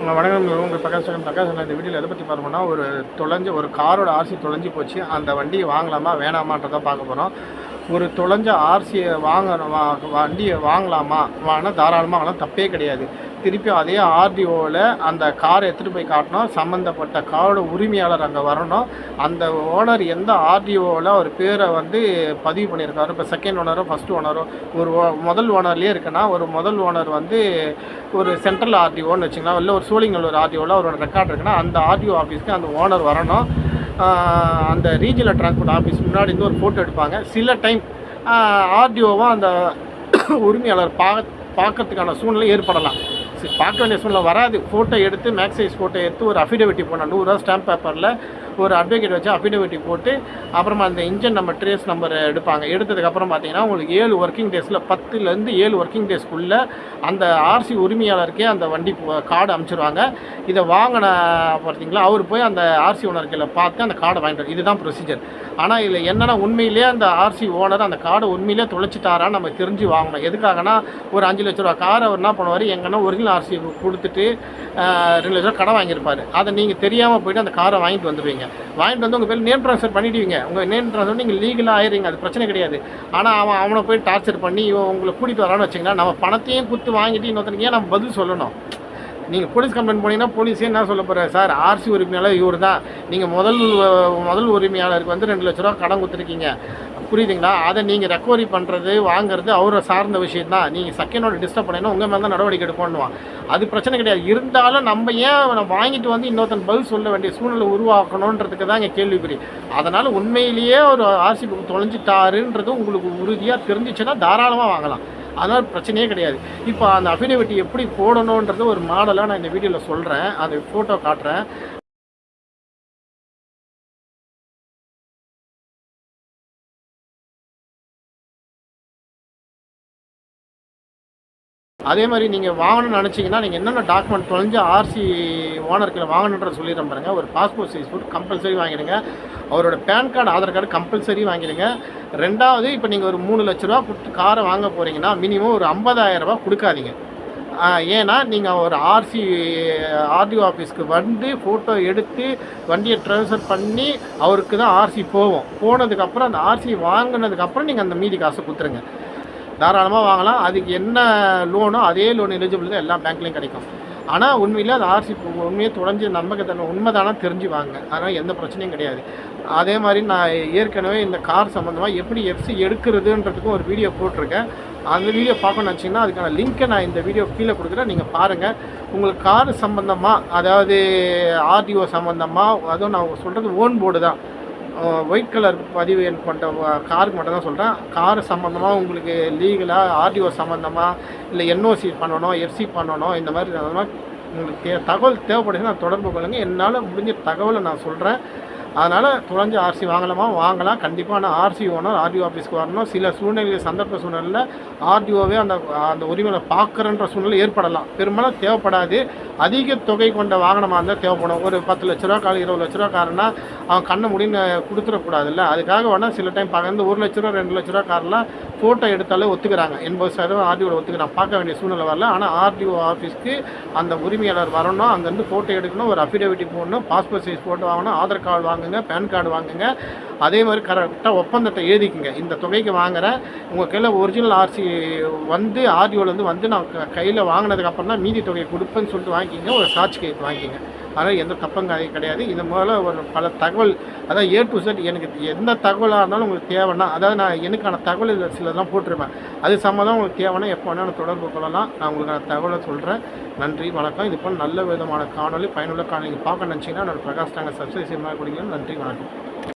உங்கள் வணக்கம் உங்கள் பிரகாஷ் சகன் பிரகாஷ் நான் இந்த வீடியோவில் எதை பற்றி பார்ப்போம்னா ஒரு தொலைஞ்ச ஒரு காரோட ஆர்சி தொலைஞ்சு போச்சு. அந்த வண்டியை வாங்கலாமா வேணாமான்றதை பார்க்க போகிறோம் ஒரு தொலைஞ்ச ஆர்சியை வாங்க வண்டியை வாங்கலாமா வாங்கினா தாராளமாக வாங்கலாம். தப்பே கிடையாது. திருப்பி அதே ஆர்டிஓவில் அந்த காரை எடுத்துகிட்டு போய் காட்டணும். சம்மந்தப்பட்ட காரோட உரிமையாளர் அங்கே வரணும். அந்த ஓனர் எந்த ஆர்டிஓவில் அவர் பேரை வந்து பதிவு பண்ணியிருக்காரு? இப்போ செகண்ட் ஓனரோ ஃபஸ்ட் ஓனரோ ஒரு ஓ- முதல் ஓனர்லேயே இருக்குன்னா ஒரு முதல் ஓனர் வந்து ஒரு சென்ட்ரல் ஆர்டிஓன்னு வச்சுக்கலாம். இல்லை ஒரு சூழிங்கல்லூர் ஆர்டிஓவில் அவரோட ரெக்கார்ட் இருக்குன்னா அந்த ஆர்டிஓ ஆஃபீஸ்க்கு அந்த ஓனர் வரணும். அந்த ரீஜனல் டிரான்ஸ்போர்ட் ஆஃபீஸ் முன்னாடி இருந்து ஒரு ஃபோட்டோ எடுப்பாங்க. சில டைம் ஆர்டிஓவும் அந்த உரிமையாளர் பா பார்க்கறதுக்கான சூழ்நிலை ஏற்படலாம். பார்க்க வேண்டிய சூழ்நிலை வராது. ஃபோட்டோ எடுத்து மேக்ஸ் சைஸ் ஃபோட்டோ எடுத்து ஒரு அஃபிடேவிட்டி போனால் நூறுரூவா ஸ்டாம்ப் பேப்பரில் ஒரு அட்வொகேட் வச்சு அஃபிடவிட்டி போட்டு அப்புறமா அந்த இன்ஜின் நம்ம ட்ரேஸ் நம்பர் எடுப்பாங்க. எடுத்ததுக்கப்புறம் பார்த்தீங்கன்னா உங்களுக்கு ஏழு ஒர்க்கிங் டேஸில் பத்துலேருந்து ஏழு ஒர்க்கிங் டேஸ்க்குள்ளே அந்த ஆர்சி உரிமையாளருக்கே அந்த வண்டி கார்டு அனுப்பிச்சிருவாங்க. இதை வாங்கின பார்த்தீங்களா அவர் போய் அந்த ஆர்சி ஓனர்களை பார்த்து அந்த கார்டை வாங்கிட்டு இதுதான் ப்ரொசீஜர் ஆனால் இதில் என்னென்னா உண்மையிலேயே அந்த ஆர்சி ஓனர் அந்த கார்டை உண்மையிலேயே தொலைச்சிட்டாரான்னு நம்ம தெரிஞ்சு வாங்கணும். எதுக்காகனா ஒரு அஞ்சு லட்ச ரூபா காரை அவர் என்ன பண்ணுவார்? எங்கன்னா ஒரிஜினல் ஆர்சி கொடுத்துட்டு ரிலேஷன் ரெண்டு லட்ச ரூபா கடன் வாங்கியிருப்பார். அதை நீங்கள் தெரியாமல் போயிட்டு அந்த காரை வாங்கிட்டு வந்துடுவீங்க வாங்கிட்டு வந்து உங்கள் பேர் நேம் ட்ரான்ஸ்ஃபர் பண்ணிடுவீங்க. உங்கள் நேம் ட்ரான்ஸ்ஃபர் நீங்கள் லீகலாக ஆயிடுறீங்க அது பிரச்சனை கிடையாது. ஆனால் அவன் அவனை போய் டார்ச்சர் பண்ணி இவன் உங்களை கூட்டிகிட்டு வரான்னு வச்சிங்கன்னா நம்ம பணத்தையும் கொடுத்து வாங்கிட்டு இன்னொருத்தனுக்கு ஏன் நம்ம பதில் சொல்லணும்? நீங்கள் போலீஸ் கம்ப்ளைண்ட் போனீங்கன்னா போலீஸே என்ன சொல்ல போகிறார் சார் ஆர்சி உரிமையாளர் இவர் தான் நீங்கள் முதல் முதல் உரிமையாளருக்கு வந்து ரெண்டு லட்ச ரூபா கடன் கொடுத்துருக்கீங்க. புரியுதுங்களா? அதை நீங்கள் ரெக்கவரி பண்ணுறது வாங்குறது அவரை சார்ந்த விஷயம் தான் நீங்கள் செகண்டோட டிஸ்டர்ப் பண்ணினா உங்கள் மேலே தான் நடவடிக்கை எடுக்கணுவான் அது பிரச்சனை கிடையாது. இருந்தாலும் நம்ம ஏன் வாங்கிட்டு வந்து இன்னொருத்தன் பதில் சொல்ல வேண்டிய சூழ்நிலை உருவாக்கணுன்றதுக்கு தான் இங்கே கேள்விக்குறி. அதனால் உண்மையிலேயே ஒரு ஆர்சி புக் தொலைஞ்சிட்டாருன்றது உங்களுக்கு உறுதியாக தெரிஞ்சிச்சுன்னா தாராளமாக வாங்கலாம். அதனால் பிரச்சனையே கிடையாது. இப்போ அந்த அஃபிடவிட்டி எப்படி போடணுன்றது ஒரு மாடலாக நான் இந்த வீடியோவில் சொல்கிறேன் அந்த ஃபோட்டோ காட்டுறேன். அதே மாதிரி நீங்கள் வாங்கணும்னு நினச்சிங்கன்னா நீங்கள் என்னென்ன டாக்குமெண்ட் தொலைஞ்சு ஆர்சி ஓனர்கிட்ட வாங்கணுன்ற சொல்லிடுறேன் பாருங்க. ஒரு பாஸ்போர்ட் சைஸ் ஃபோட்டோ கம்பல்சரி வாங்கிடுங்க. அவரோட PAN card Aadhaar card compulsory வாங்கிடுங்க. ரெண்டாவது இப்போ நீங்கள் ஒரு மூணு லட்ச ரூபா கொடுத்து காரை வாங்க போகிறீங்கன்னா மினிமம் ஒரு 50000 கொடுக்காதீங்க. ஏன்னா நீங்கள் ஒரு ஆர்சி ஆர்டிஓ ஆஃபீஸ்க்கு வந்து ஃபோட்டோ எடுத்து வண்டியை ட்ரான்ஸ்ஃபர் பண்ணி அவருக்கு தான் ஆர்சி போவோம் போனதுக்கப்புறம் அந்த ஆர்சி வாங்கினதுக்கப்புறம் நீங்கள் அந்த மீதி காசை கொடுத்துருங்க. தாராளமாக வாங்கலாம். அதுக்கு என்ன லோனோ அதே லோன் எலிஜிபிள் தான் எல்லா பேங்க்லேயும் கிடைக்கும். ஆனால் உண்மையில் அது ஆர்சி உண்மையை தொலைஞ்சு நம்பகத்தன்மை உண்மைதானா தெரிஞ்சு வாங்க. அதனால் எந்த பிரச்சனையும் கிடையாது. அதே மாதிரி நான் ஏற்கனவே இந்த கார் சம்மந்தமாக எப்படி எஃப்சி எடுக்கிறதுன்றதுக்கும் ஒரு வீடியோ போட்டிருக்கேன். அந்த வீடியோ பார்க்கணும்னு வச்சிங்கன்னா அதுக்கான லிங்க்கை நான் இந்த வீடியோ கீழே கொடுக்குறேன். நீங்கள் பாருங்கள் உங்களுக்கு கார் சம்மந்தமாக அதாவது ஆர்டிஓ சம்மந்தமாக அதுவும் நான் சொல்கிறது ஓன் போர்டு தான். ஒயிட் கலர் பதிவு எண் கொண்ட காருக்கு மட்டும் தான் சொல்கிறேன் கார் சம்மந்தமாக உங்களுக்கு லீகலாக ஆர்டிஓ சம்மந்தமாக இல்லை என்ஓசி பண்ணணும் எஃப்சி பண்ணணும் இந்த மாதிரி உங்களுக்கு தே தகவல் தேவைப்படுதுன்னா தொடர்பு கொள்ளுங்கள் என்னால் முடிஞ்ச தகவலை நான் சொல்கிறேன் அதனால் தொலைஞ்ச ஆர்சி வாங்கலாமா? வாங்கலாம். கண்டிப்பாக நான் ஆர்சி ஓனர் ஆர்டிஓ ஆஃபீஸ்க்கு வரணும். சில சூழ்நிலை சந்தர்ப்ப சூழ்நிலையில் ஆர்டிஓவே அந்த அந்த உரிமையை பார்க்குறன்ற சூழ்நிலை ஏற்படலாம். பெரும்பாலும் தேவைப்படாது. அதிக தொகை கொண்ட வாகனமாக இருந்தால் தேவைப்படும். ஒரு பத்து லட்ச ரூபா காலி இருபது லட்ச ரூபா காரனா அவன் கண்ணை முடின்னு கொடுத்துடக்கூடாதுல்ல. அதுக்காக வேணால் சில டைம் பகர்ந்து ஒரு லட்ச ரூபா ரெண்டு லட்ச ரூபா காரெலாம் ஃபோட்டோ எடுத்தாலே ஒத்துக்கிறாங்க. எண்பது சதவீதம் ஆர்டிஓவில் ஒத்துக்கிறாங்க பார்க்க வேண்டிய சூழ்நிலை வரல. ஆனால் ஆர்டிஓ ஆஃபீஸ்க்கு அந்த உரிமையாளர் வரணும். அங்கேருந்து ஃபோட்டோ எடுக்கணும். ஒரு அஃபிடவிட்டி போடணும். பாஸ்போர்ட் சைஸ் ஃபோட்டோ வாங்கணும். ஆதார் கார்டு வாங்கணும். வாங்குங்க பேன் கார்டு வாங்குங்க. அதே மாதிரி கரெக்டாக ஒப்பந்தத்தை எழுதிக்குங்க. இந்த தொகைக்கு வாங்குகிறேன் உங்கள் கையில் ஒரிஜினல் ஆர்சி வந்து ஆர்டிஓலேருந்து வந்து நான் கையில் வாங்கினதுக்கப்புறம் தான் மீதி தொகையை கொடுப்பேன்னு சொல்லிட்டு வாங்கிக்கிங்க. ஒரு சாட்சி கையெழுத்து வாங்கிக்கிங்க. அதனால் எந்த தப்பும் கிடையாது. இது முதல்ல ஒரு பல தகவல் அதாவது ஏ டு செட் எனக்கு எந்த தகவலாக இருந்தாலும் உங்களுக்கு தேவைன்னா அதாவது நான் எனக்கான தகவல் இதில் சிலதெல்லாம் போட்டிருப்பேன். அது சம்மந்தம் உங்களுக்கு தேவைன்னா எப்போ வேணாலும் தொடர்பு கொள்ளலாம். நான் உங்களுக்கான தகவலை சொல்கிறேன் நன்றி வணக்கம். இது போல் நல்ல விதமான காணொலி பயனுள்ள காணொலி பார்க்க நினச்சிங்கன்னா என்னோடய பிரகாஷ் நாங்கள் சப்ஸ்கிரைப் செய்ய கொடுங்க. நன்றி வணக்கம்.